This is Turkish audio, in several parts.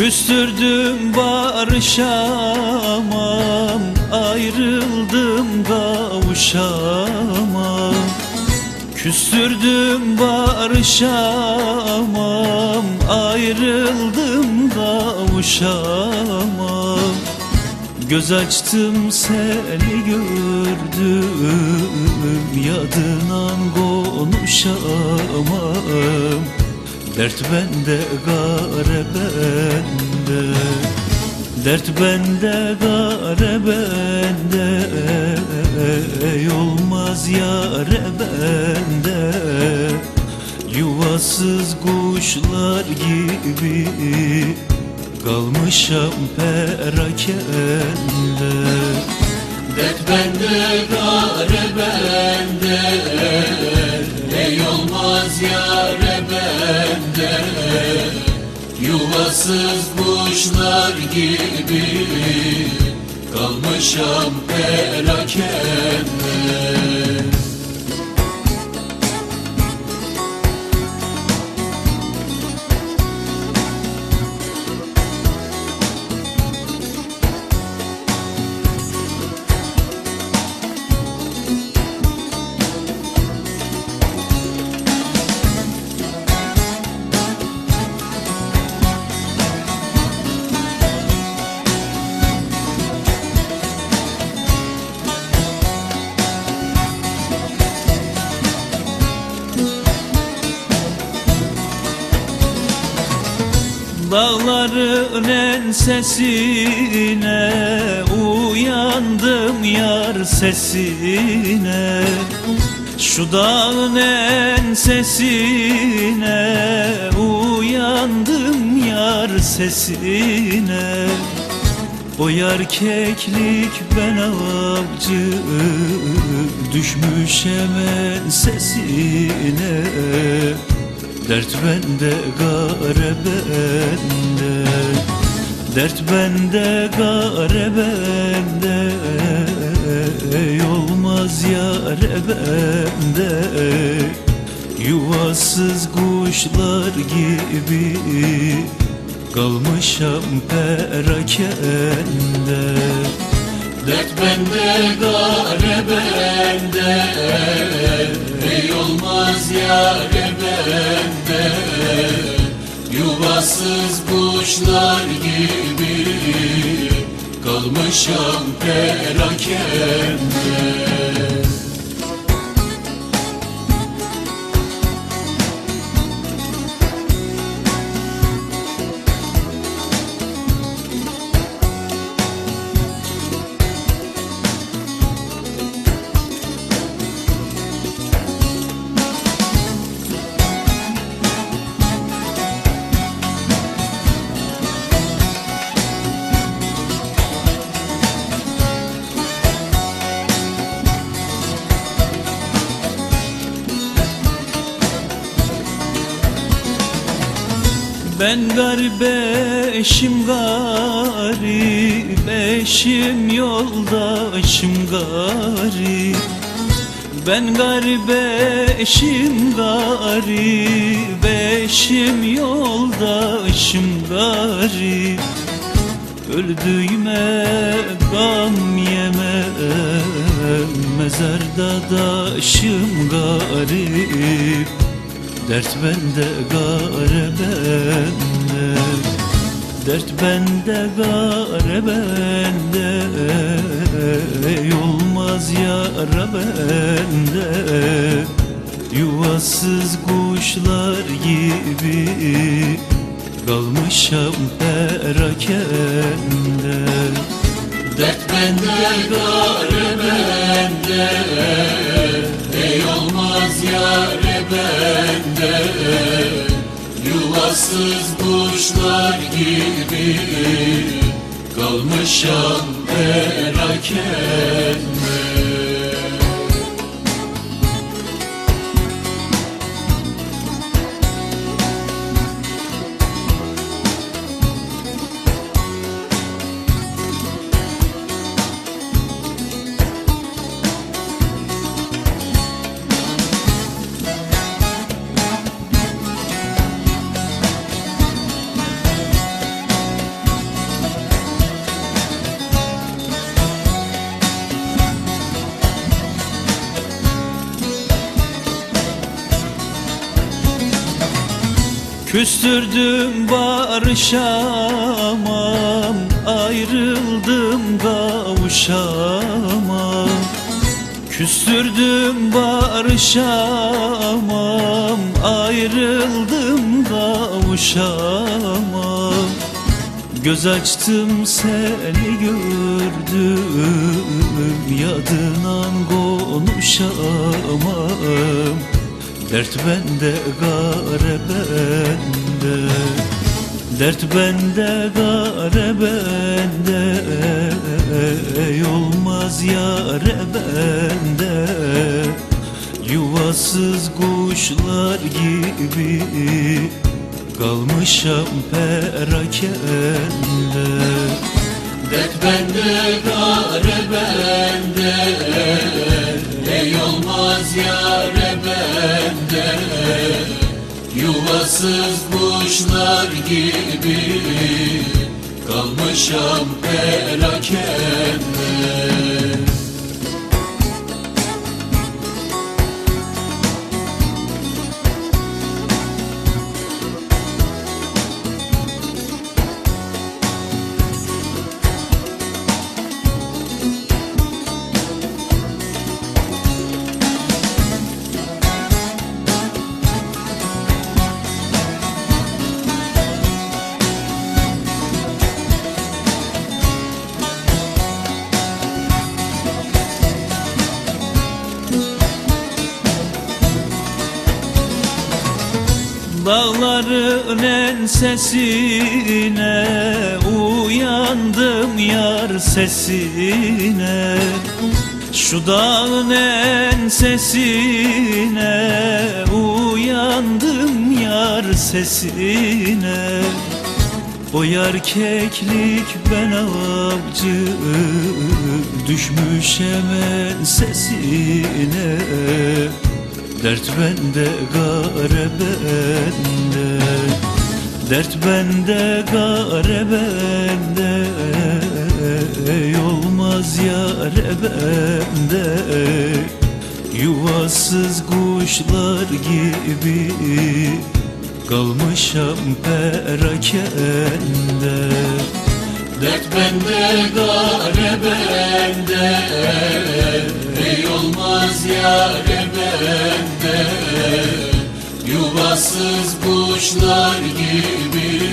Küstürdüm barışamam Ayrıldım kavuşamam. Küstürdüm barışamam Ayrıldım kavuşamam. Göz açtım seni gördüm Yadından konuşamam Dert bende gare bende. Dert bende gare bende. Ey olmaz yare bende. Yuvasız kuşlar gibi Kalmışam perakende Dert bende, gare bende. Ey olmaz yare bende. Yuvasız kuşlar gibi Kalmışam perakende Dağların ensesine Uyandım yar sesine. Şu dağın ensesine Uyandım yar sesine. O yar keklik ben avcı Düşmüş hemen sesine Dert bende gare bende. Dert bende gare bende. Ey olmaz yare bende. Yuvasız kuşlar gibi Kalmışam perakende. Dert bende, gare bende. Ey olmaz yare bende Yuvasız kuşlar gibi Kalmışam perakende Ben garip eşim garip Eşim yoldaşım garip. Ben garip eşim garip Eşim yoldaşım garip. Öldüğüme gam yeme Mezarda daşım garip Dert bende gare bende. Dert bende gare bende. Ey yara bende. Yuvasız kuşlar gibi Kalmışam perakende. Dert bende, gare bende. Ey olmaz yare bende Yuvasız kuşlar gibi Kalmışam perakende Küstürdüm barışamam Ayrıldım kavuşamam. Küstürdüm barışamam Ayrıldım kavuşamam. Göz açtım seni gördüm Yadından konuşamam Dert bende gare bende. Dert bende gare bende. Ey olmaz yare bende. Yuvasız kuşlar gibi Kalmışam perakende. Dert bende gare bende Ey olmaz yare bende Yuvasız kuşlar gibi. Kalmışam perakende Dağların ensesine uyandım yar sesine. Şu dağın ensesine uyandım yar sesine. O yer keklik ben avcı Düşmüş hemen sesine Dert bende gare bende. Dert bende gare bende. Ey olmaz yare bende. Yuvasız kuşlar gibi Kalmışam perakende. Dert bende gare bende. Ey olmaz yare bende Yuvasız kuşlar gibi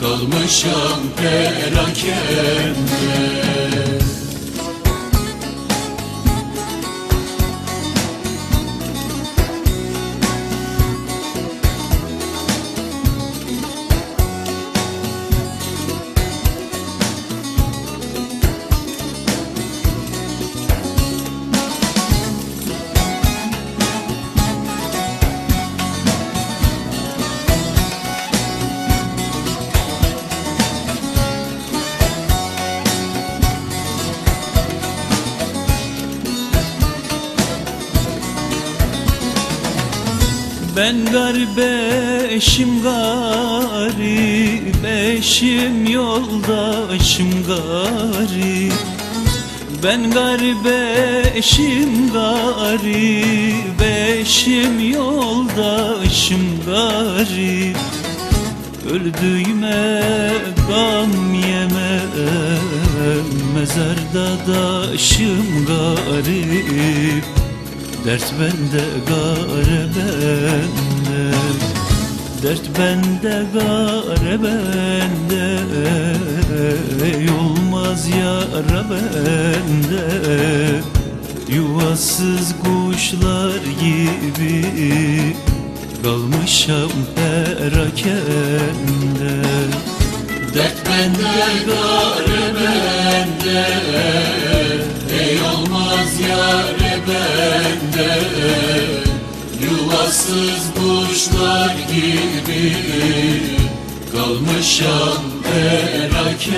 Kalmışam perakende Ben garibeşim garip Eşim yoldaşım garip. Ben garibeşim garip Eşim yoldaşım garip. Öldüğüme gam yemem Mezarda daşım garip Dert bende gare bende. Dert bende gare bende. Ey yara bende. Yuvasız kuşlar gibi Kalmışam perakende. Dert bende gare bende olmaz yare bende Yuvasız kuşlar gibi Kalmışam perakende